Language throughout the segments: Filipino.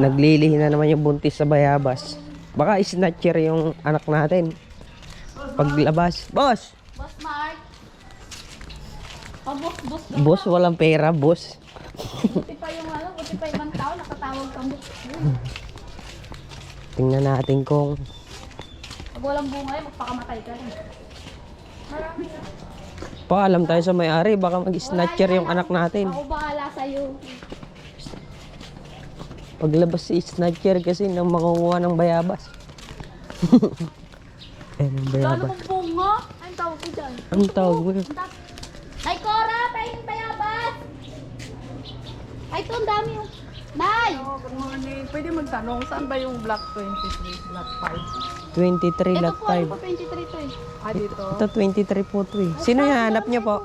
Naglilihi na naman yung buntis sa bayabas. Baka snatcher yung anak natin. Paglabas. Boss! Boss Mark. Oh, boss, boss. Boss, walang pera, boss. Buti pa yung ano, buti pa ibang tao, nakatawag ka boss. Tingnan natin kung Pag walang bunga yun, magpakamatay ka rin. Marami na. paalam tayo sa may-ari. Baka mag-snatcher yung anak natin. Ako bahala sa'yo. Paglabas si snatcher kasi nang makukuha ng bayabas. eh, ng Lalo bayabas. mong bunga. Anong tawag ko dyan? Ang tawag mo? Ang tawag- Ay, Cora! Pahingin bayabas! Ay, ito, ang dami yung... Nay! Oh, good morning. Pwede magtanong, saan ba yung Block 23, Block 23 Ito lot po, ano 5. po, 23 to eh. 5? Ah, dito. Ito 23 po to eh. Sino yung hanap niyo po?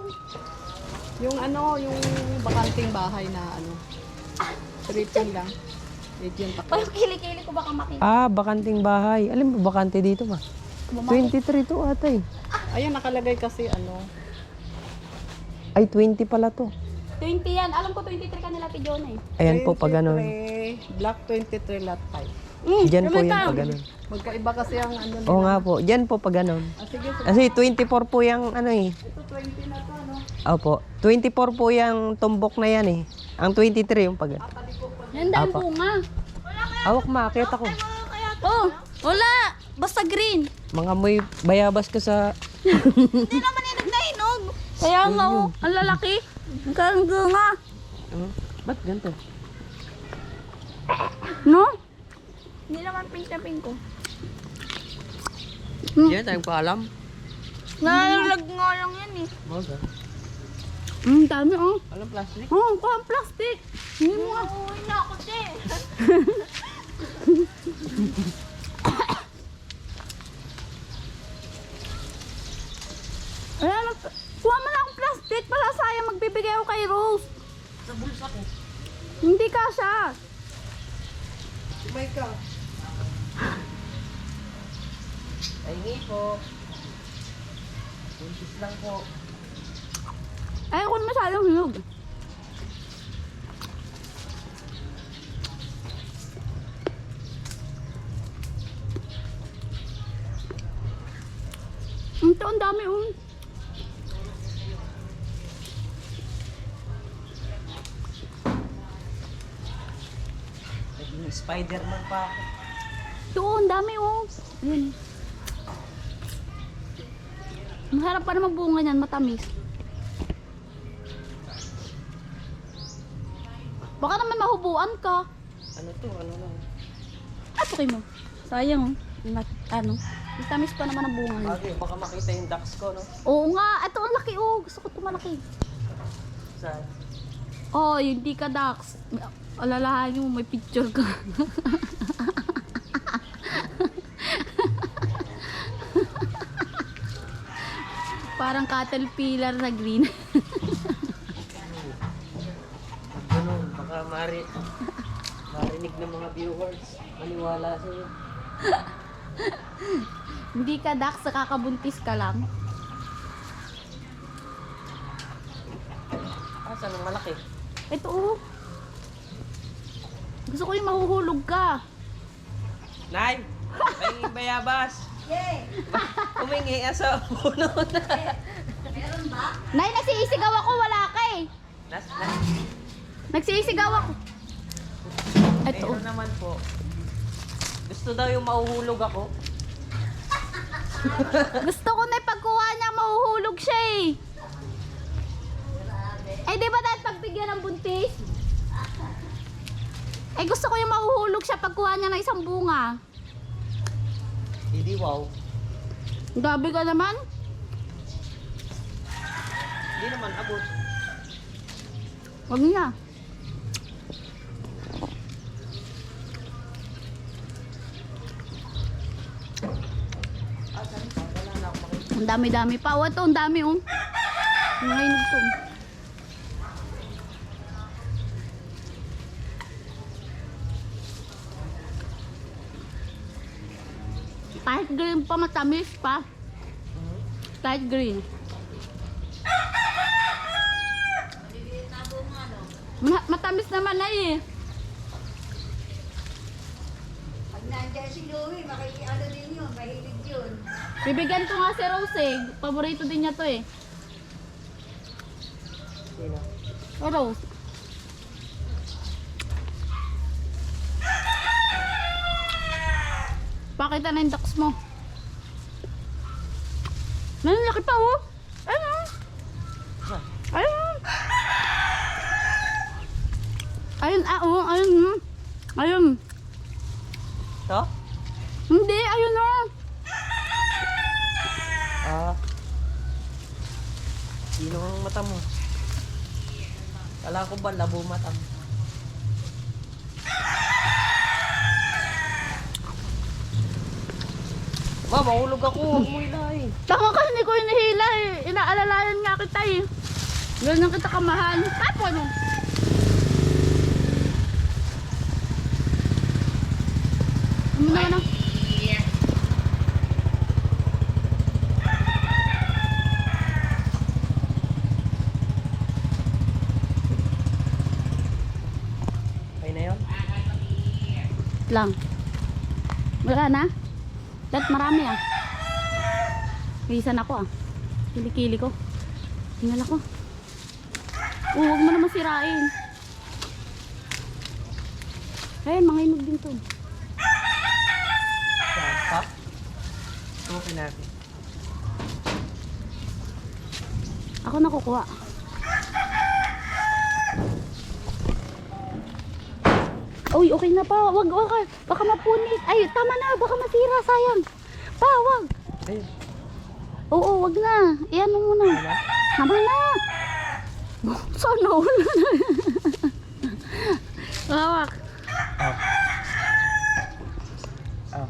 Yung ano, yung bakanting bahay na ano. Tripping lang. Region pa. Ay, yung kilikili ko baka makita. Ah, bakanting bahay. Alam mo, bakante dito ma. 23 to ata eh. Ayan, nakalagay kasi ano. Ay, 20 pala to. 20 yan. Alam ko 23 kanila kay Jonah eh. Ayan po, pag ganun. 23, Block 23, Lot 5. Mm, Diyan po yung pag ganun. Magkaiba kasi ang ano nila. Oo nga po, diyan po pag ganun. Ah, sige, Kasi 24 po yung ano eh. ito 20 na to, ano. Opo, 24 po yung tumbok na yan eh. Ang 23 yung pag Yan dahil Apa. bunga. Awak makakit ako. Oh, wala. Basta green. Mga may bayabas ka sa... Hindi naman yung nagnahinog. Kaya nga oh, ang lalaki. Ang ganga. Ano? Ba't ganito? No? Hindi naman pink na pink ko. Yan, tayong paalam. Nalalag nga lang yan eh. Baga. Mm, dami oh. Alam plastic? Oh, kuha ang plastic. Hindi mo nga. Uuwi na ako, te. Ayan, mag- kuha mo na akong plastic. Pala sayang magbibigay ako kay Rose. Sa bulsa ko. Hindi ka siya. May ka. Pahingi po. Buntis lang po. Ayaw ko na masyadong hinog. Ito, ang dami. Naging Spider-Man pa. Ito, ang dami oh. Ayan. Masarap pa naman bunga niyan, matamis. Baka naman mahubuan ka. Ano to? Ano lang? Ah, okay mo. Sayang oh. Mat ano, matamis pa naman ang bunga niya. Bagay, baka makita yung ducks ko, no? Oo nga, ito ang laki oh. Gusto ko ito malaki. Saan? Oh, hindi ka Dax. Alalahanin mo, may picture ka. Parang caterpillar na green. Ganun, baka mari... marinig ng mga viewers. Maniwala sa'yo. hindi ka Dax, kakabuntis ka lang. Ah, saan ang malaki? Ito oh. Gusto ko yung mahuhulog ka. Nay! May bayabas! Yay! Umingi aso puno na. Nay, nagsisigaw ako, wala ka eh. Nas, nas, Nagsisigaw ako. Ito. Mayroon naman po. Gusto daw yung mauhulog ako. Gusto ko na pagkuha niya, mahuhulog siya eh. Eh, di ba dahil pagbigyan ng buntis? Eh, gusto ko yung mahuhulog siya pagkuha niya ng isang bunga. Hindi wow. Gabi ka naman. Hindi naman abot. Huwag niya. Ah, saan pa? Wala na ako makita. Ang dami-dami pa. O, ito, ang dami oh. Ang hinog ko. Kahit green pa, matamis pa. Kahit green. Ma- matamis naman na eh. nandiyan si Louie, makikiano din yun, mahilig. Bibigyan ko nga si Rose eh. Paborito din niya to eh. Sino? O Rose. Pakita na yung ducks mo. Ayun, laki pa oh. Ayun oh. Ayun. Ayun, ah, oh, ayun. mm. Ayun. To? Hindi, ayun oh. Ah. Sino ang mata mo? Kala ko ba labo mata mo? Ba, mahulog ako. Huwag mo ilahin. Tama ka, hindi ko inihila eh. Inaalalayan nga kita eh. Ganyan kita kamahal. Tapo ano? Ano na na? Okay na yun? Lang. Wala na? Dahil marami ah. Isan ako ah. Kilikili ko. Hingal ako. Oh, huwag mo naman sirain. Eh, mga inog din to. Saan? Pa? Okay natin. Ako nakukuha. Uy, okay na pa. Wag, wag. Baka mapunit. Ay, tama na. Baka masira. Sayang. Pa, wag. Ayun. Oo, wag na. Iyan mo muna. Tama na. Sana all. Hawak. Oh. Oh.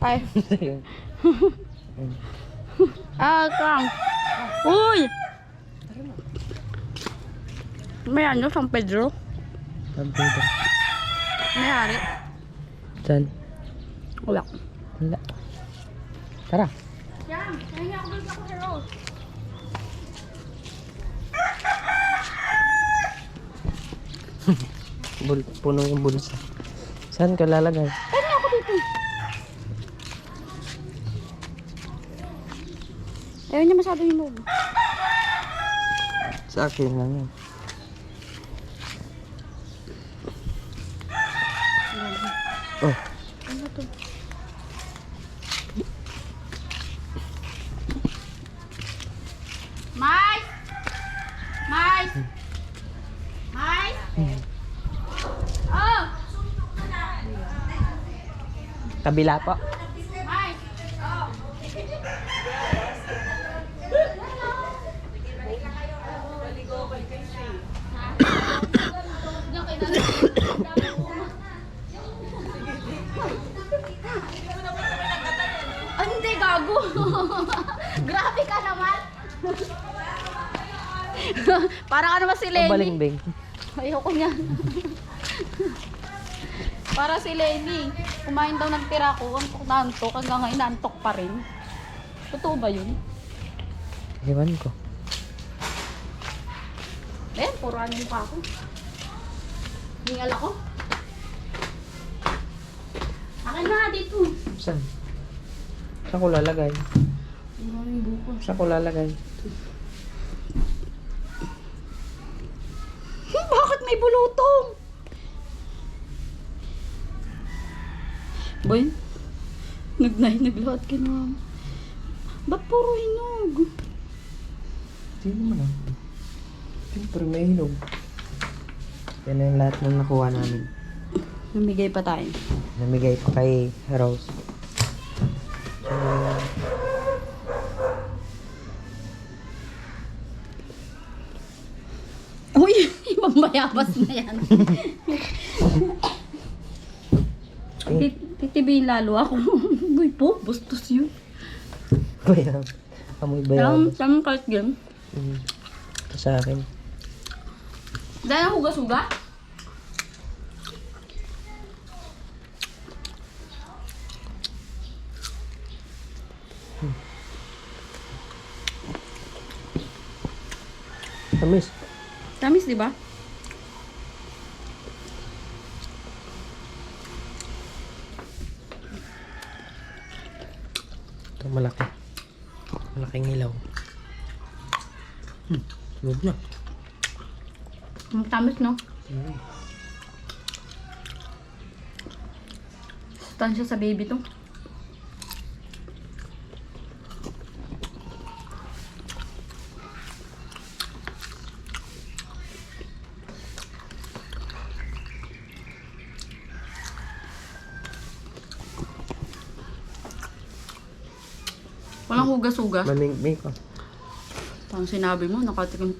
Ay. Ah, kang. Uy! May ano, San Pedro? Ang pwede. May hari. Saan? Wala. Wala. Tara. Yan, kaya ako ako sa Rose. Bul puno yung bulsa. Saan ka lalagay? Kaya ako dito. Ayaw niya masyado hinog. Sa akin lang yan. Oh, Ano to? Mais! Mais! Mais! Oh! kabila po. Mais! Oh! Ah, hindi, gago. Grabe ka naman. Para ka naman si Ang Lenny. balingbing. Ayoko niyan. Para si Lenny. Kumain daw ng tira ko. Antok na antok. Hanggang ngayon naantok pa rin. Totoo ba yun? Ewan ko. Eh, puro ano pa ako. Hingal ako. Akin na dito. Saan? Saan ko lalagay? Ang daming buko. Saan ko lalagay? May bulutong? Boy, nagnahinag lahat ka na. Ba't puro hinog? Hindi naman ah. Siyempre may hinog. Yan na yung lahat ng nakuha namin. Namigay pa tayo. Namigay pa kay Rose. So, bayabas na yan. Tit- Titibihin lalo ako. Uy po, bastos yun. bayab. Amoy Parang, bayabas. parang card game. Mm. Ito sa akin. Dahil ang hugas-huga? Tamis. Tamis, di ba? Malaki. Malaking ilaw. Hmm, sunod na. Ang tamis, no? Mm. Tansya sa baby to. Walang hugas-hugas. Mamingming ko. Parang sinabi mo, nakatikim.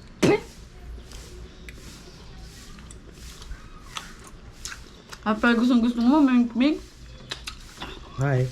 After gustong gusto mo, may Hi.